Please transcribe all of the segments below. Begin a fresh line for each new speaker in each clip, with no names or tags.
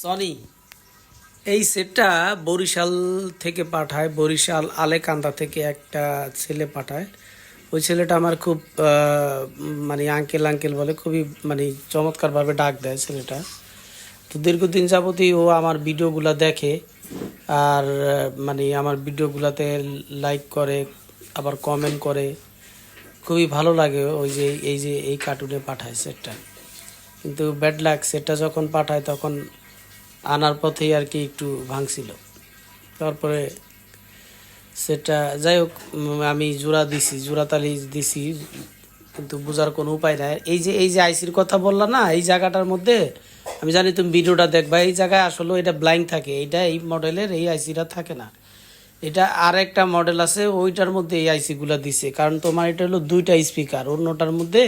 Sony এই সেটটা বরিশাল থেকে পাঠায়, বরিশাল আলেকান্দা থেকে একটা ছেলে পাঠায়। ওই ছেলেটা আমার খুব মানে আঙ্কেল আঙ্কেল বলে খুবই মানে চমৎকারভাবে ডাক দেয় ছেলেটা। তো দীর্ঘদিন যাবতই ও আমার ভিডিওগুলো দেখে আর মানে আমার ভিডিওগুলোতে লাইক করে, আবার কমেন্ট করে। খুবই ভালো লাগে ওই যে, এই যে এই কার্টুনে পাঠায় সেটটা। কিন্তু ব্যাড লাক সেটটা যখন পাঠায় তখন আনার পথেই আর কি একটু ভাঙছিল। তারপরে সেটা, যাই হোক আমি জোড়া দিছি, জোড়া তালি দিছি, কিন্তু বোঝার কোনো উপায় নাই। এই যে এই যে আইসির কথা বললা না, এই জায়গাটার মধ্যে, আমি জানি তুমি ভিডিওটা দেখবা, এই জায়গায় আসলে এটা ব্লাইন্ড থাকে এটা এই মডেলের এই আইসিটা থাকে না। এটা আর একটা মডেল আছে, ওইটার মধ্যে এই আইসিগুলো দিছে, কারণ তোমার এটা হলো দুইটা স্পিকার অন্যটার মধ্যে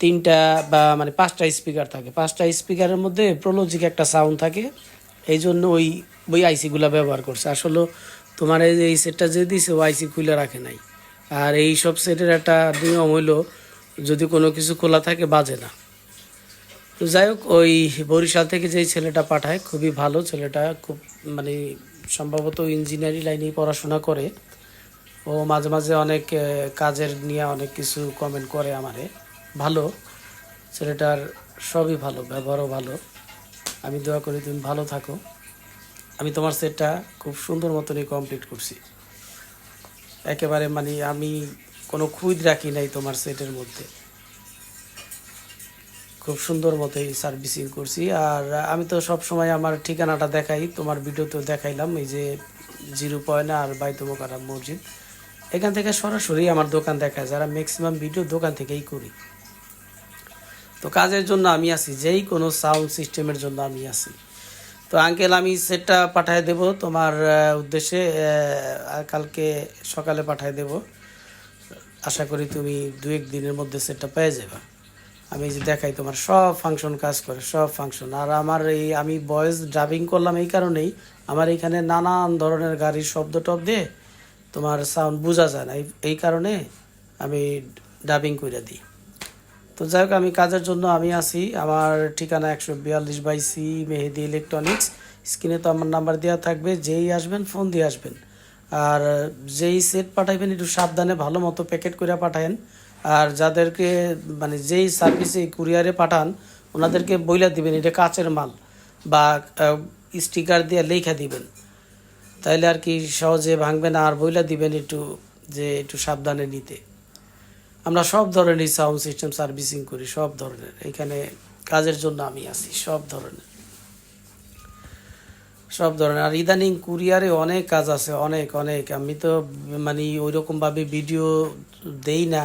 তিনটা বা মানে পাঁচটা স্পিকার থাকে। পাঁচটা স্পিকারের মধ্যে প্রোলজিক একটা সাউন্ড থাকে। এই জন্য ওই ওই আইসিগুলো ব্যবহার করছে। আসলে তোমার এই সেটটা যে দিছে, ও আইসি খুলে রাখে নাই। আর এই সব সেটের একটা নিয়ম হইল, যদি কোনো কিছু খোলা থাকে, বাজে না। তো যাই হোক, ওই বরিশাল থেকে যেই ছেলেটা পাঠায়, খুবই ভালো ছেলেটা, খুব মানে সম্ভবত ইঞ্জিনিয়ারিং লাইনেই পড়াশোনা করে। ও মাঝে মাঝে অনেক কাজের নিয়ে অনেক কিছু কমেন্ট করে আমারে। ভালো, ছেলেটার সবই ভালো, ব্যবহারও ভালো। আমি দোয়া করি তুমি ভালো থাকো। আমি তোমার সেটটা খুব সুন্দর মতনই কমপ্লিট করছি। একেবারে মানে আমি কোনো খুঁজ রাখি নাই তোমার সেটের মধ্যে। খুব সুন্দর মতোই সার্ভিসিং করছি। আর আমি তো সব সময় আমার ঠিকানাটা দেখাই, তোমার ভিডিওতেও দেখাইলাম, এই যে জিরো পয়েন্ট আর বাইতুমোকারাম মসজিদ। এখান থেকে সরাসরি আমার দোকান দেখায়, যারা ম্যাক্সিমাম ভিডিও দোকান থেকেই করি। তো কাজের জন্য আমি আছি, যেই কোনো সাউন্ড সিস্টেমের জন্য আমি আছি। তো আঙ্কেল আমি সেটটা পাঠিয়ে দেব তোমার উদ্দেশ্যে কালকে সকালে পাঠিয়ে দেব। আশা করি তুমি দু এক দিনের মধ্যে সেটটা পেয়ে যাবে। আমি যে দেখাই তোমার সব ফাংশন কাজ করে, সব ফাংশন আর আমার এই, আমি ভয়েস ড্রাইভিং করলাম এই কারণেই আমার এখানে নানান ধরনের গাড়ির শব্দ টব দিয়ে তোমার সাউন্ড বোঝা যায় না। এই- এই কারণে আমি ডাবিং করে দিই। তো যাই হোক, আমি কাজের জন্য আমি আছি। আমার ঠিকানা একশো বিয়াল্লিশ বাই সি, মেহেদি ইলেকট্রনিক্স স্ক্রিনে তো আমার নাম্বার দেওয়া থাকবে, যেই আসবেন ফোন দিয়ে আসবেন। আর যেই সেট পাঠাইবেন, একটু সাবধানে ভালো মতো প্যাকেট করে পাঠায়েন। আর যাদেরকে মানে যেই সার্ভিসে কুরিয়ারে পাঠান, ওনাদেরকে বইলা দিবেন, এটা কাচের মাল বা স্টিকার দিয়ে লেখা দিবেন। তাইলে আর কি সহজে ভাঙবে না, আর বইলা দিবেন একটু, যে একটু সাবধানে নিতে। আমরা সব ধরনের সাউন্ড সিস্টেম সার্ভিসিং করি, সব ধরনের। এখানে কাজের জন্য আমি আছি, সব ধরনের। সব ধরনের। আর ইদানিং কুরিয়ারে অনেক কাজ আছে, অনেক অনেক। আমি তো মানে ওই রকমভাবে ভিডিও দেই না।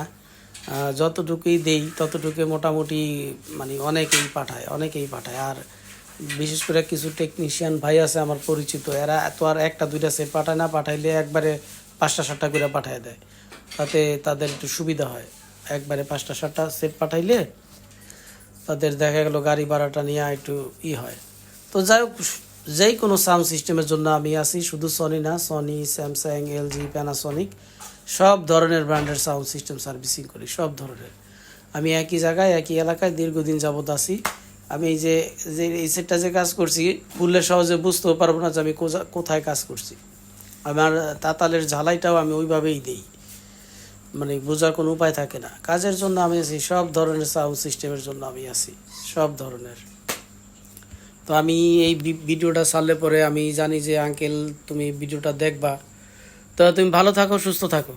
যতটুকুই দেই, ততটুকু মোটামুটি মানে অনেকেই পাঠায় অনেকেই পাঠায়। আর বিশেষ করে কিছু টেকনিশিয়ান ভাই আছে আমার পরিচিত, এরা এত আর একটা, দুইটা সেট পাঠায় না, পাঠাইলে একবারে পাঁচটা, সাতটা করে পাঠায় দেয়। তাতে তাদের একটু সুবিধা হয়। একবারে পাঁচটা, সাতটা সেট পাঠাইলে তাদের দেখা গেল গাড়ি ভাড়াটা নিয়ে একটু ই হয়। তো যাই হোক যেই কোনো সাউন্ড সিস্টেমের জন্য আমি আছি, শুধু সনি না সনি স্যামসাং এলজি প্যানাসনিক সব ধরনের ব্র্যান্ডের সাউন্ড সিস্টেম সার্ভিসিং করি, সব ধরনের। আমি একই জায়গায়, একই এলাকায় দীর্ঘদিন যাবৎ আছি। আমি যে যে এই সেটটা যে কাজ করছি খুললে সহজে বুঝতেও পারব না যে আমি কোথায় কাজ করছি। আমার তাতালের ঝালাইটাও আমি ওইভাবেই দিই। মানে বোঝার কোনো উপায় থাকে না। কাজের জন্য আমি আছি, সব ধরনের সাউন্ড সিস্টেমের জন্য আমি আছি, সব ধরনের। তো আমি এই ভিডিওটা ছাড়লে পরে আমি জানি যে আঙ্কেল তুমি ভিডিওটা দেখবা। তো তুমি ভালো থাকো, সুস্থ থাকো।